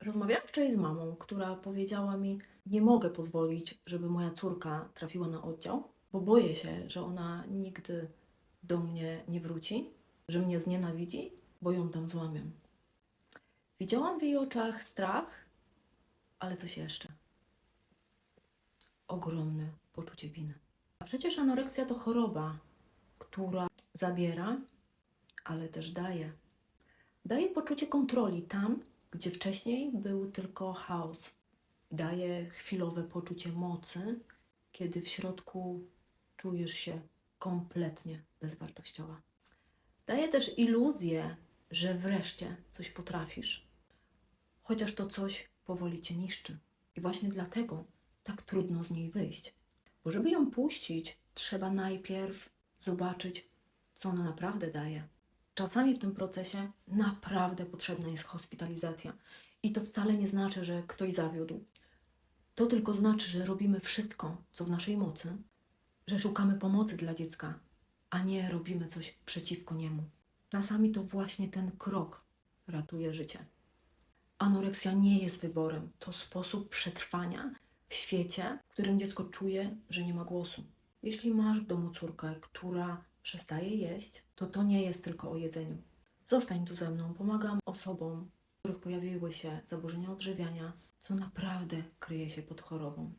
Rozmawiałam wczoraj z mamą, która powiedziała mi: Nie mogę pozwolić, żeby moja córka trafiła na oddział, bo boję się, że ona nigdy do mnie nie wróci, że mnie znienawidzi, bo ją tam złamią. Widziałam w jej oczach strach, ale coś jeszcze. Ogromne poczucie winy. A przecież anoreksja to choroba, która zabiera, ale też daje. Daje poczucie kontroli tam, gdzie wcześniej był tylko chaos. Daje chwilowe poczucie mocy, kiedy w środku czujesz się kompletnie bezwartościowa. Daje też iluzję, że wreszcie coś potrafisz, chociaż to coś powoli cię niszczy. I właśnie dlatego tak trudno z niej wyjść. Bo żeby ją puścić, trzeba najpierw zobaczyć, co ona naprawdę daje. Czasami w tym procesie naprawdę potrzebna jest hospitalizacja. I to wcale nie znaczy, że ktoś zawiódł. To tylko znaczy, że robimy wszystko, co w naszej mocy, że szukamy pomocy dla dziecka, a nie robimy coś przeciwko niemu. Czasami to właśnie ten krok ratuje życie. Anoreksja nie jest wyborem, to sposób przetrwania w świecie, w którym dziecko czuje, że nie ma głosu. Jeśli masz w domu córkę, która przestaje jeść, to to nie jest tylko o jedzeniu. Zostań tu ze mną, pomagam osobom, w których pojawiły się zaburzenia odżywiania, co naprawdę kryje się pod chorobą.